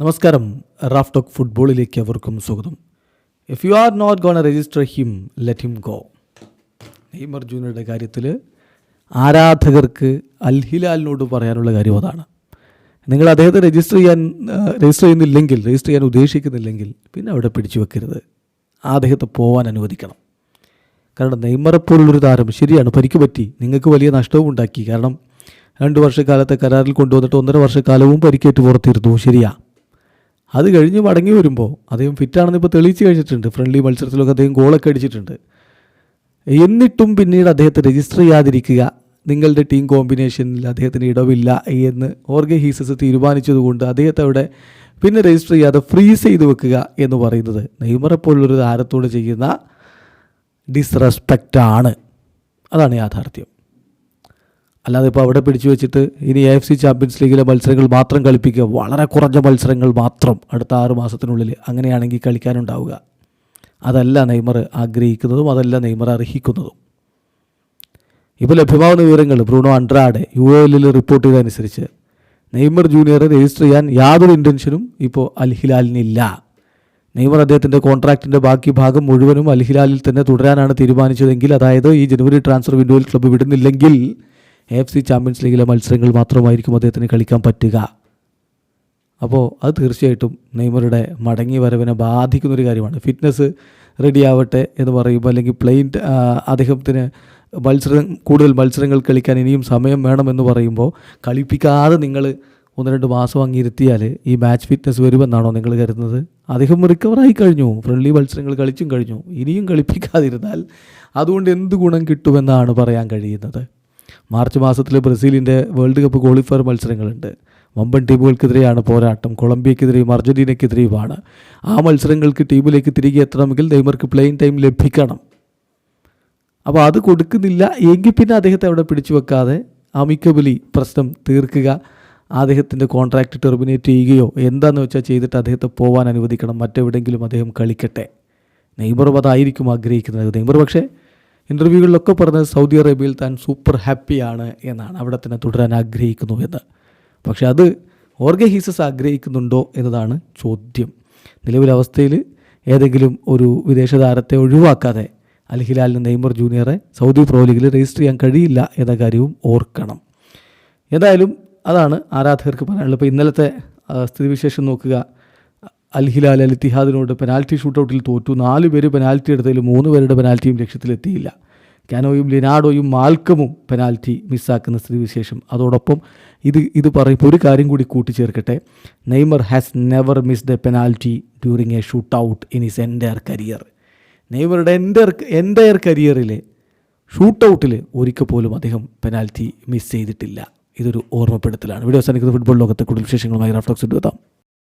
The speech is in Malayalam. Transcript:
നമസ്കാരം. റാഫ് ടോക്ക് ഫുട്ബോളിലേക്ക് അവർക്കും സ്വാഗതം. If you are not gone register him let him go Neymar ജൂനിയറുടെ കാര്യത്തിൽ ആരാധകർക്ക് അൽഹിലാലിനോട് പറയാനുള്ള കാര്യം അതാണ്. നിങ്ങൾ അദ്ദേഹത്തെ രജിസ്റ്റർ ചെയ്യാൻ രജിസ്റ്റർ ചെയ്യുന്നില്ലെങ്കിൽ രജിസ്റ്റർ ചെയ്യാൻ ഉദ്ദേശിക്കുന്നില്ലെങ്കിൽ പിന്നെ അവിടെ പിടിച്ചു വെക്കരുത്. ആ അദ്ദേഹത്തെ പോകാൻ അനുവദിക്കണം. കാരണം നെയ്മറെ പോലുള്ളൊരു താരം ശരിയാണ്. പരിക്ക് പറ്റി. നിങ്ങൾക്ക് വലിയ നഷ്ടവും ഉണ്ടാക്കി. കാരണം രണ്ട് വർഷക്കാലത്തെ കരാറിൽ കൊണ്ടുവന്നിട്ട് ഒന്നര വർഷക്കാലവും പരിക്കേറ്റ് പുറത്തിരുന്നു. ശരിയാ. അത് കഴിഞ്ഞ് മടങ്ങി വരുമ്പോൾ അദ്ദേഹം ഫിറ്റാണെന്ന് ഇപ്പോൾ തെളിയിച്ച് കഴിഞ്ഞിട്ടുണ്ട്. ഫ്രണ്ട്ലി മത്സരത്തിലൊക്കെ അദ്ദേഹം ഗോളൊക്കെ അടിച്ചിട്ടുണ്ട്. എന്നിട്ടും പിന്നീട് അദ്ദേഹത്തെ രജിസ്റ്റർ ചെയ്യാതിരിക്കുക നിങ്ങളുടെ ടീം കോമ്പിനേഷനിൽ അദ്ദേഹത്തിന് ഇടവില്ല എന്ന് ഓർഗെ ഹീസസ് തീരുമാനിച്ചതുകൊണ്ട് അദ്ദേഹത്തെ അവിടെ പിന്നെ രജിസ്റ്റർ ചെയ്യാതെ ഫ്രീസ് ചെയ്ത് വെക്കുക എന്ന് പറയുന്നത് നെയ്മറെ പോലുള്ളൊരു താരത്തോട് ചെയ്യുന്ന ഡിസ്റെസ്പെക്റ്റാണ് അതാണ് യാഥാർത്ഥ്യം. അല്ലാതെ ഇപ്പോൾ അവിടെ പിടിച്ചു വെച്ചിട്ട് ഇനി എ എഫ് സി ചാമ്പ്യൻസ് ലീഗിലെ മത്സരങ്ങൾ മാത്രം കളിപ്പിക്കുക. വളരെ കുറഞ്ഞ മത്സരങ്ങൾ മാത്രം അടുത്ത ആറ് മാസത്തിനുള്ളിൽ അങ്ങനെയാണെങ്കിൽ കളിക്കാനുണ്ടാവുക. അതല്ല നെയ്മർ ആഗ്രഹിക്കുന്നതും അതല്ല നെയ്മർ അർഹിക്കുന്നതും. ഇപ്പോൾ ലഭ്യമാവുന്ന വിവരങ്ങൾ ബ്രൂണോ അൻഡ്രാഡ് യു എല്ലിൽ റിപ്പോർട്ട് ചെയ്തതനുസരിച്ച് നെയ്മർ ജൂനിയറെ രജിസ്റ്റർ ചെയ്യാൻ യാതൊരു ഇന്റൻഷനും ഇപ്പോൾ അൽ ഹിലാലിനില്ല നെയ്മർ അദ്ദേഹത്തിന്റെ കോൺട്രാക്റ്റിന്റെ ബാക്കി ഭാഗം മുഴുവനും അൽ ഹിലാലിൽ തന്നെ തുടരാനാണ് തീരുമാനിച്ചതെങ്കിൽ അതായത് ഈ ജനുവരി ട്രാൻസ്ഫർ വിൻഡോയിൽ ക്ലബ്ബ് വിടുന്നില്ലെങ്കിൽ എഫ് സി ചാമ്പ്യൻസ് ലീഗിലെ മത്സരങ്ങൾ മാത്രമായിരിക്കും അദ്ദേഹത്തിന് കളിക്കാൻ പറ്റുക. അപ്പോൾ അത് തീർച്ചയായിട്ടും നെയ്മറുടെ മടങ്ങി വരവിനെ ബാധിക്കുന്നൊരു കാര്യമാണ്. ഫിറ്റ്നസ് റെഡി ആവട്ടെ എന്ന് പറയുമ്പോൾ അല്ലെങ്കിൽ പ്ലെയിൻ അദ്ദേഹത്തിന് മത്സരം കൂടുതൽ മത്സരങ്ങൾ കളിക്കാൻ ഇനിയും സമയം വേണമെന്ന് പറയുമ്പോൾ കളിപ്പിക്കാതെ നിങ്ങൾ ഒന്ന് രണ്ട് മാസം അങ്ങിരുത്തിയാൽ ഈ മാച്ച് ഫിറ്റ്നസ് വരുമെന്നാണോ നിങ്ങൾ കരുതുന്നത്? അദ്ദേഹം റിക്കവറായി കഴിഞ്ഞു. ഫ്രണ്ട്ലി മത്സരങ്ങൾ കളിച്ചും കഴിഞ്ഞു. ഇനിയും കളിപ്പിക്കാതിരുന്നാൽ അതുകൊണ്ട് എന്ത് ഗുണം കിട്ടുമെന്നാണ് പറയാൻ കഴിയുന്നത്. മാർച്ച് മാസത്തിൽ ബ്രസീലിന്റെ വേൾഡ് കപ്പ് ക്വാളിഫയർ മത്സരങ്ങളുണ്ട്. വമ്പൻ ടീമുകൾക്കെതിരെയാണ് പോരാട്ടം. കൊളംബിയക്കെതിരെയും അർജന്റീനയ്ക്കെതിരെയുമാണ് ആ മത്സരങ്ങൾക്ക് ടീമിലേക്ക് തിരികെ എത്തണമെങ്കിൽ നെയ്മർക്ക് പ്ലെയിൻ ടൈം ലഭിക്കണം. അപ്പോൾ അത് കൊടുക്കുന്നില്ല. എങ്കിൽ പിന്നെ അദ്ദേഹത്തെ അവിടെ പിടിച്ചു വെക്കാതെ അമിക്കബലി പ്രശ്നം തീർക്കുക. അദ്ദേഹത്തിന്റെ കോൺട്രാക്റ്റ് ടെർമിനേറ്റ് ചെയ്യുകയോ എന്താണെന്ന് വെച്ചാൽ ചെയ്തിട്ട് അദ്ദേഹത്തെ പോകാൻ അനുവദിക്കണം. മറ്റെവിടെയെങ്കിലും അദ്ദേഹം കളിക്കട്ടെ. നെയ്മറും അതായിരിക്കും ആഗ്രഹിക്കുന്നത്. നെയ്മർ പക്ഷേ ഇന്റർവ്യൂകളിലൊക്കെ പറഞ്ഞത് സൗദി അറേബ്യയിൽ താൻ സൂപ്പർ ഹാപ്പിയാണ് എന്നാണ് അവിടെ തന്നെ തുടരാൻ ആഗ്രഹിക്കുന്നു എന്ന്. പക്ഷെ അത് ഓർഗഹീസസ് ആഗ്രഹിക്കുന്നുണ്ടോ എന്നതാണ് ചോദ്യം. നിലവിലെ അവസ്ഥയിൽ ഏതെങ്കിലും ഒരു വിദേശ താരത്തെ ഒഴിവാക്കാതെ അൽ ഹിലാലിന് നെയ്മർ ജൂനിയറെ സൗദി പ്രോ ലീഗിൽ രജിസ്റ്റർ ചെയ്യാൻ കഴിയില്ല എന്ന കാര്യവും ഓർക്കണം. ഏതായാലും അതാണ് ആരാധകർക്ക് പറയാനുള്ളത്. ഇപ്പോൾ ഇന്നലത്തെ സ്ഥിതിവിശേഷം നോക്കുക. അൽ ഹിലാൽ അൽ ഇത്തിഹാദിനോട് പെനാൽറ്റി ഷൂട്ടൗട്ടിൽ തോറ്റു. നാല് പേര് പെനാൽറ്റി എടുത്തതിൽ മൂന്ന് പേരുടെ പെനാൽറ്റിയും ലക്ഷ്യത്തിലെത്തിയില്ല കാനോയും ലിനാഡോയും മാൽക്കമും പെനാൽറ്റി മിസ്സാക്കുന്ന സ്ഥിതിവിശേഷം. അതോടൊപ്പം ഇത് ഇത് പറയുമ്പോൾ ഒരു കാര്യം കൂടി കൂട്ടിച്ചേർക്കട്ടെ. Neymar has never missed a penalty during a shoot out in his entire career നെയ്മറുടെ entire entire കരിയറിലെ ഷൂട്ട് ഔട്ടിൽ ഒരിക്കൽ പോലും അദ്ദേഹം പെനാൽറ്റി മിസ് ചെയ്തിട്ടില്ല. ഇതൊരു ഓർമ്മപ്പെടുത്തലാണ്. വീഡിയോ അവസാനിക്കുന്ന ഫുട്ബോൾ ലോകത്തെ കൂടുതൽ വിശേഷങ്ങളുമായി റഫ്ലോക്സ് എത്താം.